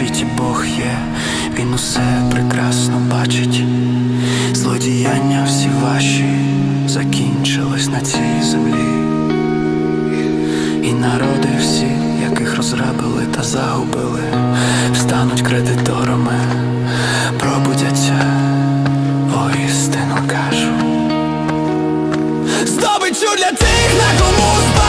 світі Бог є, він усе прекрасно бачить, злодіяння всі ваші закінчились на цій землі, і народи всі, яких розрабили та загубили, стануть кредиторами, пробудяться воістину кажу. Здобичу для тих, на кому.